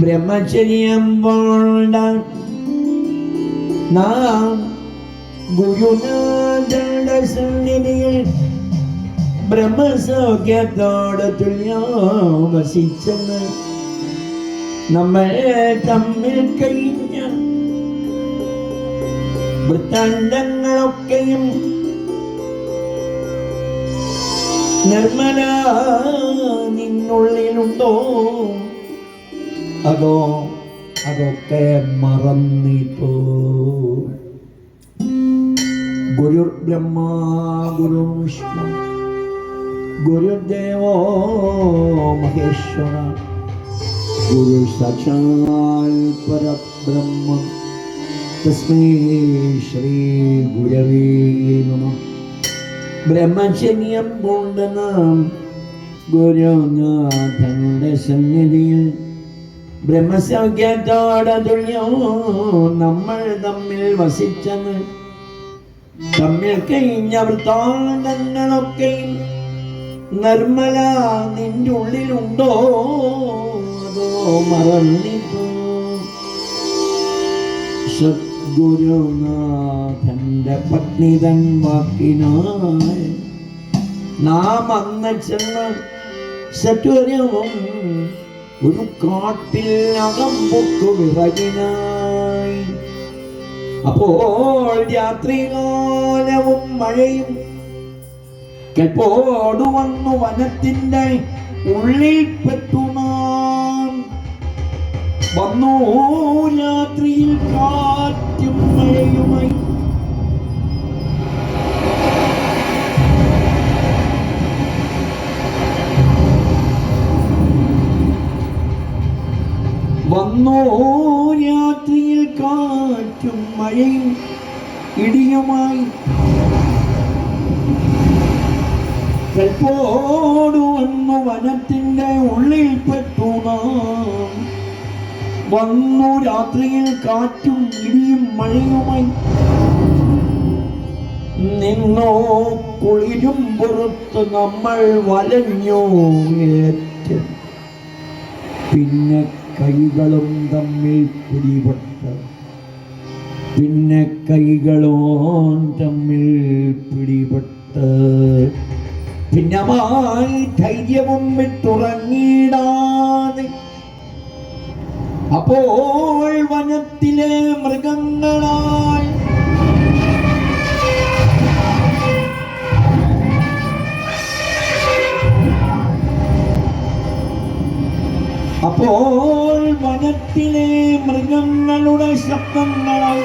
ബ്രഹ്മചര്യം വേണ്ട നാം ഗുരുനാഥന്റെ സന്നിധിയിൽ ബ്രഹ്മസൗഖ്യത്തോട് തുല്യാവസിച്ചെന്ന് നമ്മൾ തമ്മിൽ കഴിഞ്ഞ വൃത്താന്തങ്ങളൊക്കെയും നിർമ്മല നിന്നുള്ളിലുണ്ടോ? അതോ അതൊക്കെ മറന്നിപ്പോ? ഗുരുർ ബ്രഹ്മ ഗുരു വിഷ്ണു ഗുരുദേവോ മഹേശ്വര ഗുരു സക്ഷാൽ പരബ്രഹ്മ തസ്മൈ ശ്രീ ഗുരവേ നമ. ബ്രഹ്മചര്യം കൊണ്ട് നാം ഗുരുനാഥന്റെ സന്നിധിയിൽ ബ്രഹ്മസൗഖ്യത്തോടെ നമ്മൾ തമ്മിൽ വസിച്ചത്. തമ്മിൽ കഴിഞ്ഞ വൃത്താന്തങ്ങളൊക്കെയും നിർമ്മല നിന്റെ ഉള്ളിലുണ്ടോ? അതോ മറന്നിപ്പോ സദ്ഗുരുനാഥന്റെ പത്നി തൻ വാക്കിനാൽ നാം അന്ന് ചെന്ന് സത്വരവും ഒരു കാട്ടിൽ അകമ്പൊക്കു വിറകിനായി. അപ്പോൾ രാത്രികാലവും മഴയും കെപ്പോടു വന്നു ഉള്ളിൽ പെട്ടു വന്നു രാത്രിയിൽ കാറ്റും മഴയുമായി വന്നു രാത്രിയിൽ കാറ്റും മഴയും ഇടിയുമായി. കൽപ്പോടു വന്നു വനത്തിന്റെ ഉള്ളിൽ പെട്ടു നാം. വന്നു രാത്രിയിൽ കാറ്റും ഇടിയും മഴയുമായി. നിന്നോ കുളിരും പുറത്ത് നമ്മൾ വലഞ്ഞോ ഏറ്റ. പിന്നെ കൈകളും തമ്മിൽ പിടിപെട്ട്. പിന്നെ കൈകളോ തമ്മിൽ പിടിപെട്ട്. ഭിന്നമായി ധൈര്യവും വിട്ടുറങ്ങിടാതെ അപ്പോൾ വനത്തിലെ മൃഗങ്ങളാൽ അപ്പോൾ വനത്തിലെ മൃഗങ്ങളുടെ ശബ്ദങ്ങളാൽ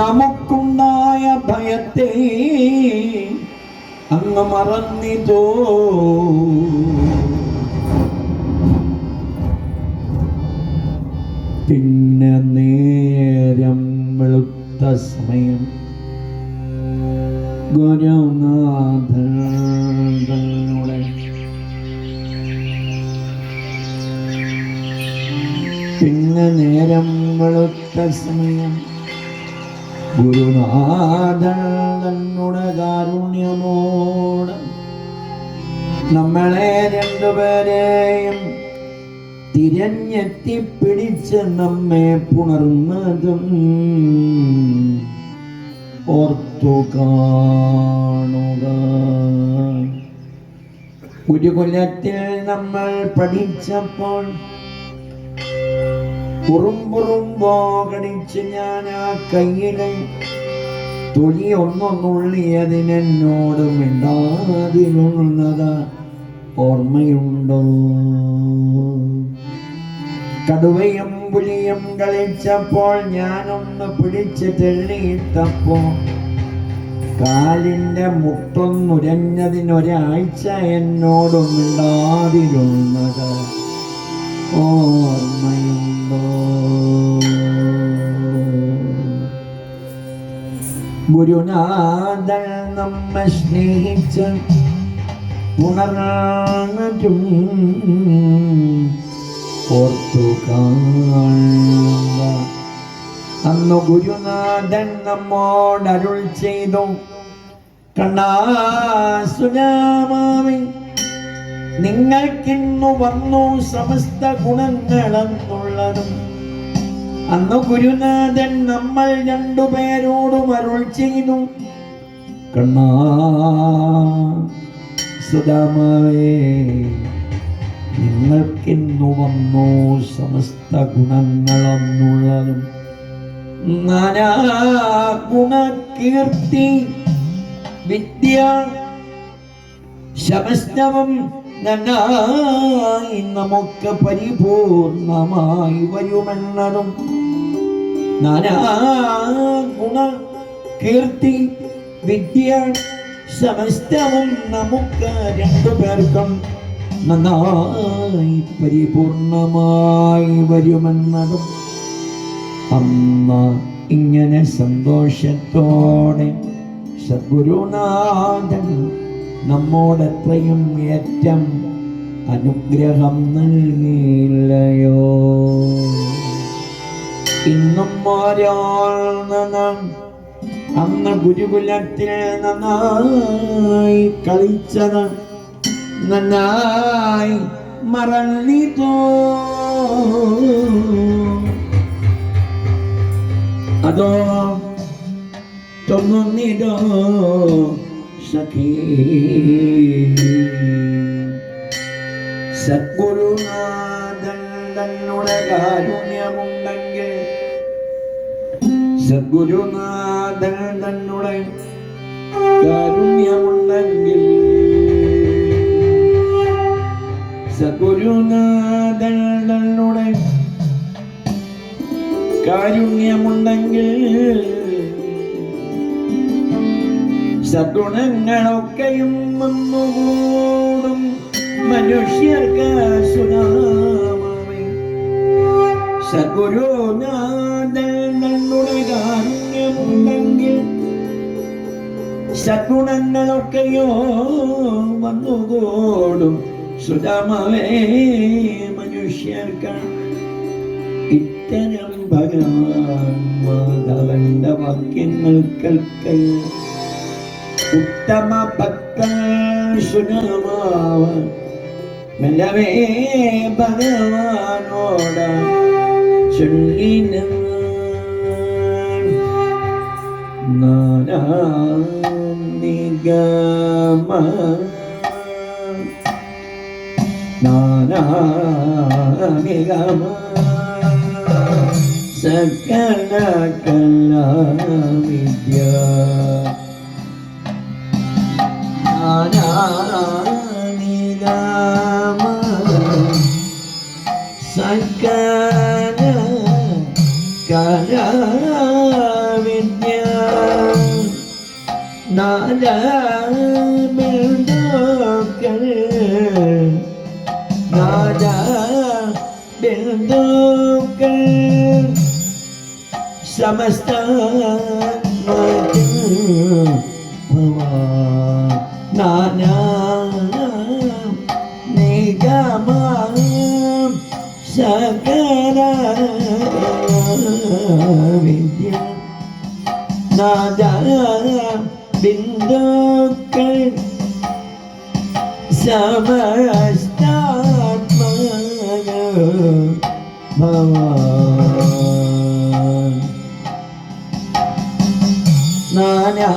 നമുക്കുണ്ടായ ഭയത്തെ അങ്ങ് മറന്നിതോ? പിന്നെ നേരം വെളുത്ത സമയം. ഗുരുനാഥനുടെ പിന്നെ നേരം വെളുത്ത സമയം. ഗുരുനാഥൻ തന്നുടെ കാരുണ്യമോട് നമ്മളെ രണ്ടുപേരെയും തിരഞ്ഞെത്തി പിടിച്ച് നമ്മെ പുണർന്നതും ഓർത്തു കാണുക. ഗുരുകുലത്തിൽ നമ്മൾ പഠിച്ചപ്പോൾ കുറുമ്പുറുമ്പോ കടിച്ച് ഞാൻ ആ കയ്യിലെ തൊലി ഒന്നൊന്നുള്ളിയതിനെന്നോട് മിണ്ടാതിരുന്നത് ഓർമ്മയുണ്ടോ? കടുവയും പുലിയും കളിച്ചപ്പോൾ ഞാനൊന്ന് പിടിച്ച് തെള്ളിയിട്ടപ്പോ കാലിന്റെ മുട്ടൊന്നുരഞ്ഞതിനൊരാഴ്ച എന്നോടൊന്നുണ്ടാതിരുന്നത് ഓർമ്മയുണ്ടോ ഗുരുനാഥൻ നമ്മെ സ്നേഹിച്ച് ഉണർന്നിട്ടും ഓർത്തു കാണുക. അന്ന് ഗുരുനാഥൻ നമ്മോടരുൾ ചെയ്തു കണ്ണാസുനാമാവി നിങ്ങൾക്കിന്നു വന്നു സമസ്ത ഗുണങ്ങളെന്നുള്ളതും അന്ന് ഗുരുനാഥൻ നമ്മൾ രണ്ടുപേരോടും അരുൾ ചെയ്തു. കണ്ണാ സുധാമാവേ നിങ്ങൾക്കിന്നു വന്നു സമസ്ത ഗുണങ്ങളെന്നുള്ളതും. നാനാ ഗുണകീർത്തി വിദ്യ ശമസ്തവം നന്നായി നമുക്ക് പരിപൂർണമായി വരുമെന്നതും നാനാ ഗുണ കീർത്തി വിദ്യ സമസ്തവും നമുക്ക് രണ്ടു പേർക്കും നന്നായി പരിപൂർണമായി വരുമെന്നതും അമ്മ ഇങ്ങനെ സന്തോഷത്തോടെ സദ്ഗുരുനാഥൻ നമ്മോടെത്രയും ഏറ്റം അനുഗ്രഹം നൽകിയില്ലയോ? ഇന്നും ഒരാൾ അന്ന് ഗുരുകുലത്തിൽ നന്നായി കളിച്ചത് നന്നായി മറന്നിതോ അതോ സഖീ സദ്ഗുരുനാഥൻ തന്നുടെ കാരുണ്യമുണ്ടെങ്കിൽ സദ്ഗുരുനാഥൻ തന്നുടെ കാരുണ്യമുണ്ടെങ്കിൽ സദ്ഗുരുനാഥൻ തന്നുടെ കാരുണ്യമുണ്ടെങ്കിൽ സഗുണങ്ങളൊക്കെയും വന്നുകൂടും. മനുഷ്യർക്ക് സുനാമമേ സഗുണങ്ങളൊക്കെയോ വന്നുകൂടും. സുതമവേ മനുഷ്യർക്ക്. ഇത്തരം ഭഗവാൻ മാധവന്റെ വാക്യങ്ങൾ കേൾക്കൽ ഉത്തമ ഭക്തൻ സുഗമാവ മെല്ലവേ ഭഗവാനോട് ചൊല്ലിന നിഗമ നാനാനിഗമ സകല കല വിദ്യ നാനാനിഗമ സകല കലാ വിദ്യ നാദബിന്ദുക്കൾ നാദബിന്ദുക്കൾ സമസ്ത നാനാ നിഗമ സകല വിദ്യ നാദ ബിന്ദുക്കൾ സമസ്താത്മയ ഭവ നാനാ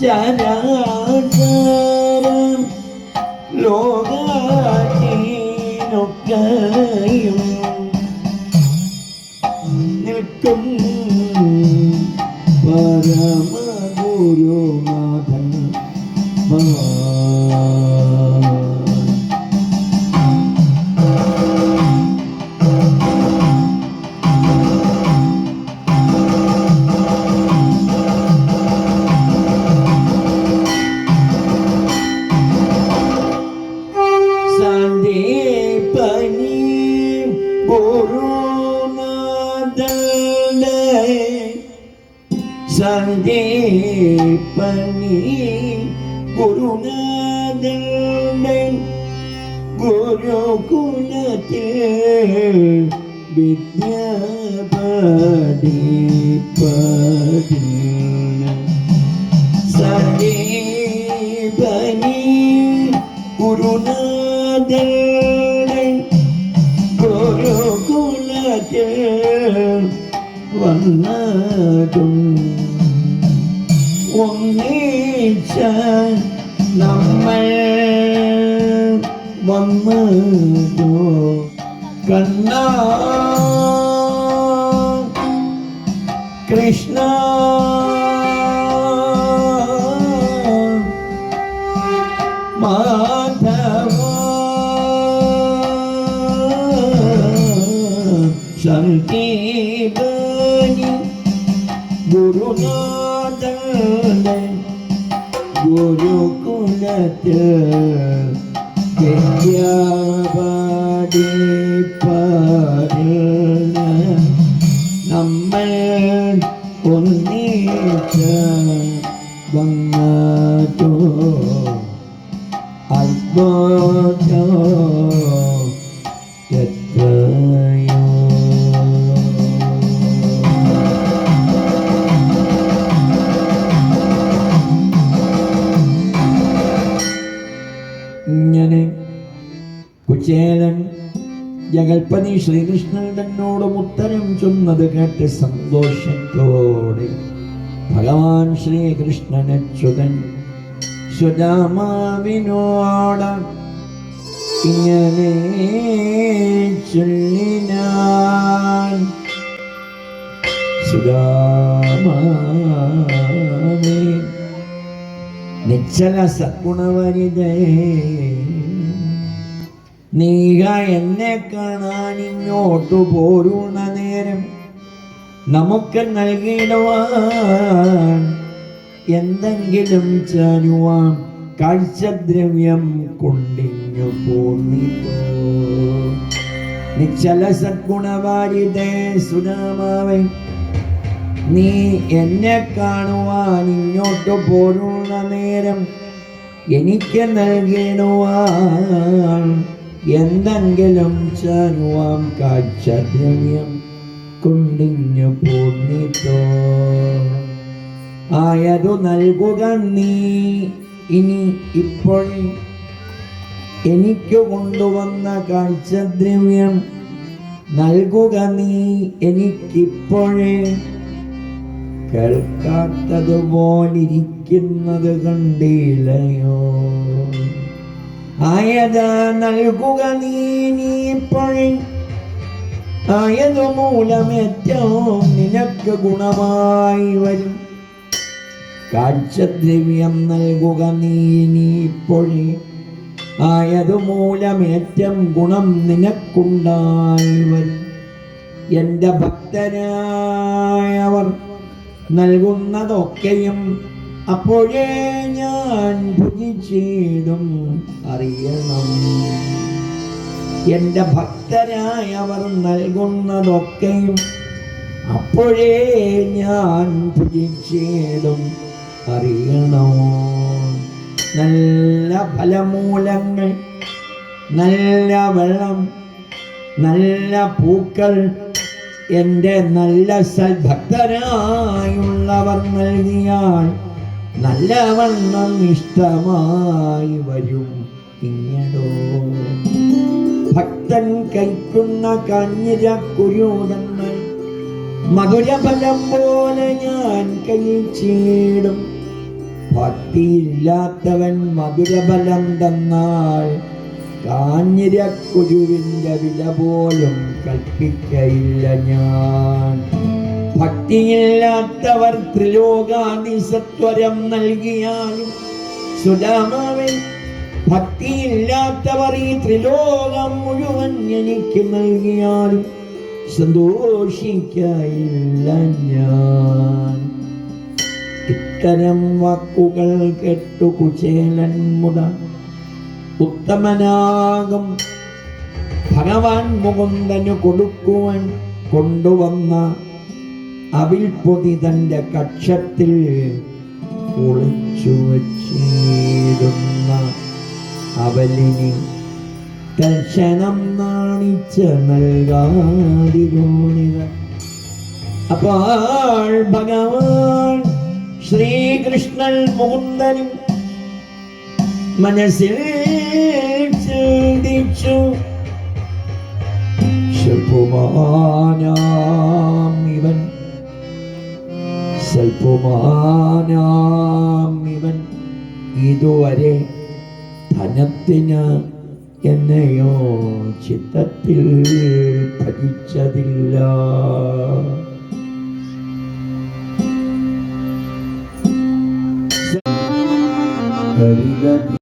ചരാചരം ലോകാചീനൊക്കെയും നിൽക്കും പരമഗുരുനാഥൻ. ഭഗവാൻ നീ ഗുരുനാഥൻ ഗുരുകുലത്തിൽ വിദ്യ പാടി പാടി സമീപനി ഗുരുനാഥൻ ഗുരുകുലത്തിൽ വന്നതും ഒന്നീച്ച നമ്മൾ വന്നതോ കണ്ണ കൃഷ്ണ മാധവ സങ്കീർത്തനി ഗുരുനാഥനെ ഗുരുകുലത്ത് വിദ്യാപാടി നമ്മൾ ഒന്നിച്ച വന്നതോ അത്ഭുതോ കുചേലൻ ജഗൽപതി ശ്രീകൃഷ്ണൻ തന്നോടും ഉത്തരം ചൊന്നത് കേട്ട് സന്തോഷത്തോടെ ഭഗവാൻ ശ്രീകൃഷ്ണനച്യുതൻ സുരാമാവിനോട ഇങ്ങനെ ചൊല്ലിനാൻ. സുധാമാവേ നിശ്ചല സഗുണവരിതേ നീക എന്നെ കാണാൻ ഇങ്ങോട്ടു പോരുന്ന നേരം നമുക്ക് നൽകിയിടുവാൻ എന്തെങ്കിലും ചാനുവാൻ കാഴ്ചദ്രവ്യം കൊണ്ടിഞ്ഞു പോന്നി നിശ്ചല സദ്ഗുണവാരിതേ സുനാമാവേ നീ എന്നെ കാണുവാൻ ഇങ്ങോട്ട് പോരുന്ന നേരം എനിക്ക് നൽകിടുവാൻ എന്തെങ്കിലും ചാനുവാം കാഴ്ചദ്രവ്യം കൊണ്ടിഞ്ഞു പോന്നിട്ടോ. ആയതു നൽകുക നീ ഇനി ഇപ്പോൾ എനിക്ക് കൊണ്ടുവന്ന കാഴ്ചദ്രവ്യം നൽകുക നീ എനിക്കിപ്പോഴേ കേൾക്കാത്തതുപോലിരിക്കുന്നത് കണ്ടില്ലയോ? ആയത നൽകുക നീ നീ ഇപ്പോഴേ ആയതു മൂലം ഏറ്റവും നിനക്ക് ഗുണമായി വരും. കാഴ്ചദ്രവ്യം നൽകുക നീ നീ ഇപ്പോഴേ ആയതു മൂലം ഏറ്റവും ഗുണം നിനക്കുണ്ടായി വരും. എന്റെ ഭക്തരായവർ നൽകുന്നതൊക്കെയും അപ്പോഴേ ഞാൻ ഭുജിച്ചിടും. അറിയണം. എന്റെ ഭക്തരായവർ നൽകുന്നതൊക്കെയും അപ്പോഴേ ഞാൻ ഭുജിച്ചിടും. അറിയണം. നല്ല ഫലമൂലങ്ങൾ നല്ല വെള്ളം നല്ല പൂക്കൾ എന്റെ നല്ല സൽഭക്തരായുള്ളവർ നൽകിയാൽ നല്ലവണ്ണം ഇഷ്ടമായി വരും ഇങ്ങടോ. ഭക്തൻ കൈക്കുന്ന കഞ്ഞിര കുരുടങ്ങൾ മധുരഫലം പോലെ ഞാൻ കഴിച്ചിടും ഭക്തിയില്ലാത്തവൻ മധുരഫലം തന്നാൽ കാഞ്ഞിരക്കുരുവിന്റെ വില പോലും കൽപ്പിക്കയില്ല ഞാൻ. ഭക്തിയില്ലാത്തവർ ത്രിലോകാതിസത്വരം നൽകിയാലും സുധാമാവൻ ഭക്തിയില്ലാത്തവർ ഈ ത്രിലോകം മുഴുവൻ എനിക്ക് നൽകിയാലും സന്തോഷിക്കയില്ല ഞാൻ. ഇത്തരം വാക്കുകൾ കേട്ടു കുചേലൻ മുത ഉത്തമനാകും. ഭഗവാൻ മുകുന്ദന് കൊടുക്കുവാൻ കൊണ്ടുവന്ന അവിൽപ്പൊതി തന്റെ കക്ഷത്തിൽ ഒളിച്ചു വച്ചിരുന്ന അവലിനി ദർശനം നാണിച്ച നൽകാതിരുണിത അപ്പോൾ ഭഗവാൻ ശ്രീകൃഷ്ണൻ മുകുന്ദനും മനസ്സിൽ ചിന്തിച്ചു. ശുഭമാനാം സൽപ്പമാനാം ഇവൻ ഇതുവരെ ധനത്തിന് എന്നെയോ ചിത്തത്തിൽ ഭരിച്ചതില്ല ഹരിത